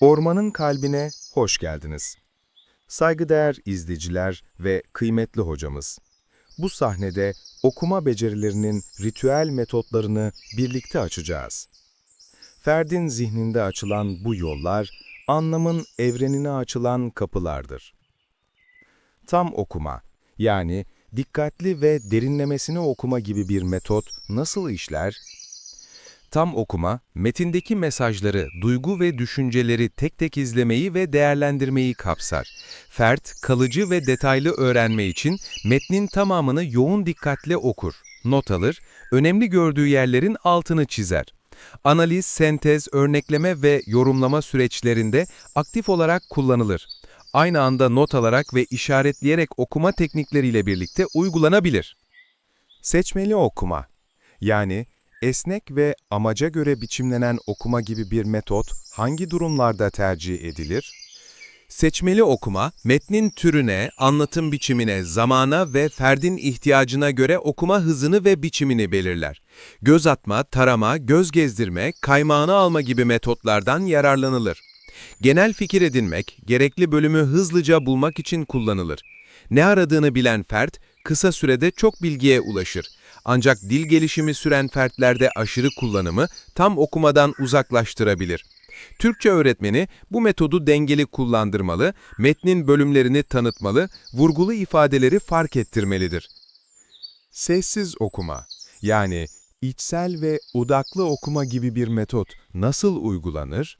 Ormanın kalbine hoş geldiniz. Saygıdeğer izleyiciler ve kıymetli hocamız. Bu sahnede okuma becerilerinin ritüel metotlarını birlikte açacağız. Ferdin zihninde açılan bu yollar, anlamın evrenine açılan kapılardır. Tam okuma, yani dikkatli ve derinlemesine okuma gibi bir metot nasıl işler? Tam okuma, metindeki mesajları, duygu ve düşünceleri tek tek izlemeyi ve değerlendirmeyi kapsar. Fert, kalıcı ve detaylı öğrenme için metnin tamamını yoğun dikkatle okur, not alır, önemli gördüğü yerlerin altını çizer. Analiz, sentez, örnekleme ve yorumlama süreçlerinde aktif olarak kullanılır. Aynı anda not alarak ve işaretleyerek okuma teknikleriyle birlikte uygulanabilir. Seçmeli okuma, yani esnek ve amaca göre biçimlenen okuma gibi bir metot hangi durumlarda tercih edilir? Seçmeli okuma, metnin türüne, anlatım biçimine, zamana ve ferdin ihtiyacına göre okuma hızını ve biçimini belirler. Göz atma, tarama, göz gezdirme, kaymağını alma gibi metotlardan yararlanılır. Genel fikir edinmek, gerekli bölümü hızlıca bulmak için kullanılır. Ne aradığını bilen fert, kısa sürede çok bilgiye ulaşır. Ancak dil gelişimi süren fertlerde aşırı kullanımı tam okumadan uzaklaştırabilir. Türkçe öğretmeni bu metodu dengeli kullandırmalı, metnin bölümlerini tanıtmalı, vurgulu ifadeleri fark ettirmelidir. Sessiz okuma, yani içsel ve odaklı okuma gibi bir metot nasıl uygulanır?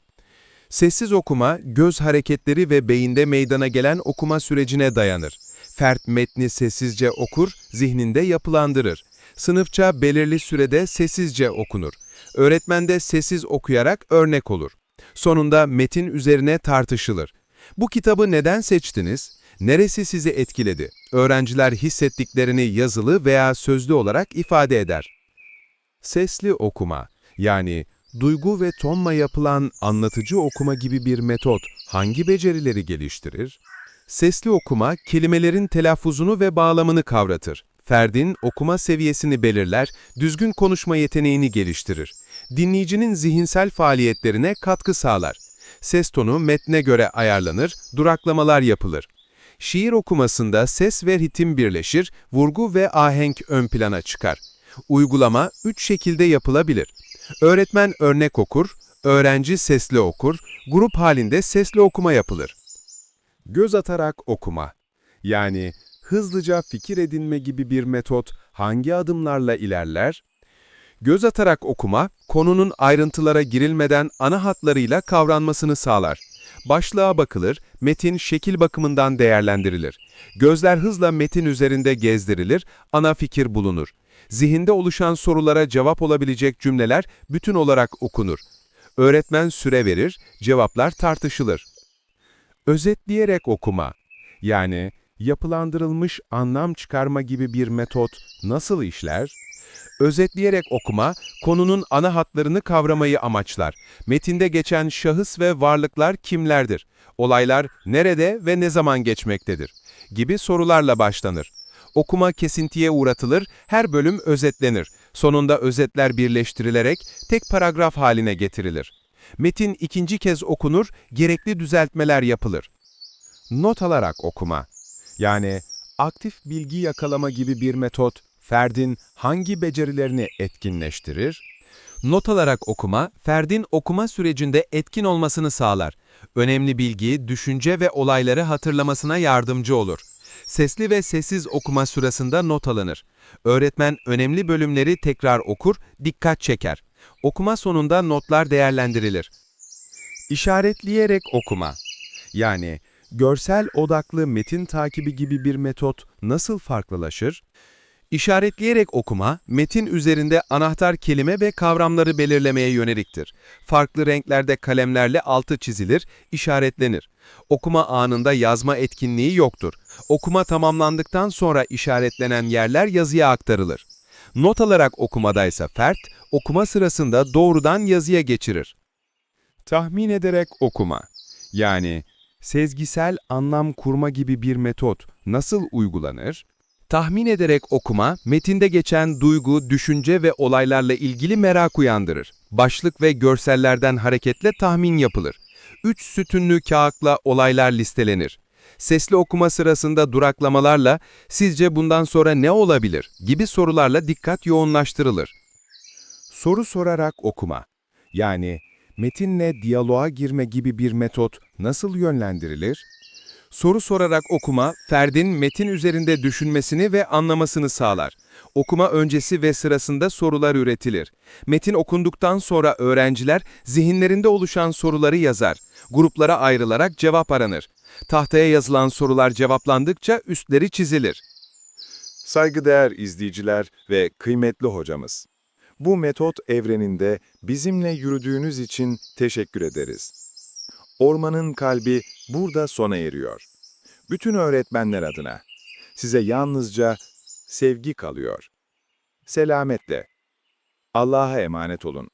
Sessiz okuma, göz hareketleri ve beyinde meydana gelen okuma sürecine dayanır. Fert metni sessizce okur, zihninde yapılandırır. Sınıfça belirli sürede sessizce okunur. Öğretmen de sessiz okuyarak örnek olur. Sonunda metin üzerine tartışılır. Bu kitabı neden seçtiniz? Neresi sizi etkiledi? Öğrenciler hissettiklerini yazılı veya sözlü olarak ifade eder. Sesli okuma, yani duygu ve tonla yapılan anlatıcı okuma gibi bir metot hangi becerileri geliştirir? Sesli okuma, kelimelerin telaffuzunu ve bağlamını kavratır. Ferdin okuma seviyesini belirler, düzgün konuşma yeteneğini geliştirir. Dinleyicinin zihinsel faaliyetlerine katkı sağlar. Ses tonu metne göre ayarlanır, duraklamalar yapılır. Şiir okumasında ses ve ritim birleşir, vurgu ve ahenk ön plana çıkar. Uygulama üç şekilde yapılabilir. Öğretmen örnek okur, öğrenci sesli okur, grup halinde sesli okuma yapılır. Göz atarak okuma, yani hızlıca fikir edinme gibi bir metot hangi adımlarla ilerler? Göz atarak okuma, konunun ayrıntılara girilmeden ana hatlarıyla kavranmasını sağlar. Başlığa bakılır, metin şekil bakımından değerlendirilir. Gözler hızla metin üzerinde gezdirilir, ana fikir bulunur. Zihinde oluşan sorulara cevap olabilecek cümleler bütün olarak okunur. Öğretmen süre verir, cevaplar tartışılır. Özetleyerek okuma, yani yapılandırılmış anlam çıkarma gibi bir metot nasıl işler? Özetleyerek okuma, konunun ana hatlarını kavramayı amaçlar. Metinde geçen şahıs ve varlıklar kimlerdir? Olaylar nerede ve ne zaman geçmektedir? Gibi sorularla başlanır. Okuma kesintiye uğratılır, her bölüm özetlenir. Sonunda özetler birleştirilerek tek paragraf haline getirilir. Metin ikinci kez okunur, gerekli düzeltmeler yapılır. Not alarak okuma yani aktif bilgi yakalama gibi bir metot ferdin hangi becerilerini etkinleştirir? Not alarak okuma, ferdin okuma sürecinde etkin olmasını sağlar. Önemli bilgi, düşünce ve olayları hatırlamasına yardımcı olur. Sesli ve sessiz okuma sırasında not alınır. Öğretmen önemli bölümleri tekrar okur, dikkat çeker. Okuma sonunda notlar değerlendirilir. İşaretleyerek okuma. Yani görsel odaklı metin takibi gibi bir metot nasıl farklılaşır? İşaretleyerek okuma, metin üzerinde anahtar kelime ve kavramları belirlemeye yöneliktir. Farklı renklerde kalemlerle altı çizilir, işaretlenir. Okuma anında yazma etkinliği yoktur. Okuma tamamlandıktan sonra işaretlenen yerler yazıya aktarılır. Not alarak okumadaysa fert, okuma sırasında doğrudan yazıya geçirir. Tahmin ederek okuma, yani sezgisel anlam kurma gibi bir metot nasıl uygulanır? Tahmin ederek okuma, metinde geçen duygu, düşünce ve olaylarla ilgili merak uyandırır. Başlık ve görsellerden hareketle tahmin yapılır. üç sütünlü kağıtla olaylar listelenir. Sesli okuma sırasında duraklamalarla sizce bundan sonra ne olabilir gibi sorularla dikkat yoğunlaştırılır. Soru sorarak okuma. Yani metinle diyaloğa girme gibi bir metot nasıl yönlendirilir? Soru sorarak okuma, ferdin metin üzerinde düşünmesini ve anlamasını sağlar. Okuma öncesi ve sırasında sorular üretilir. Metin okunduktan sonra öğrenciler zihinlerinde oluşan soruları yazar. Gruplara ayrılarak cevap aranır. Tahtaya yazılan sorular cevaplandıkça üstleri çizilir. Saygıdeğer izleyiciler ve kıymetli hocamız. Bu metot evreninde bizimle yürüdüğünüz için teşekkür ederiz. Ormanın kalbi burada sona eriyor. Bütün öğretmenler adına size yalnızca sevgi kalıyor. Selametle. Allah'a emanet olun.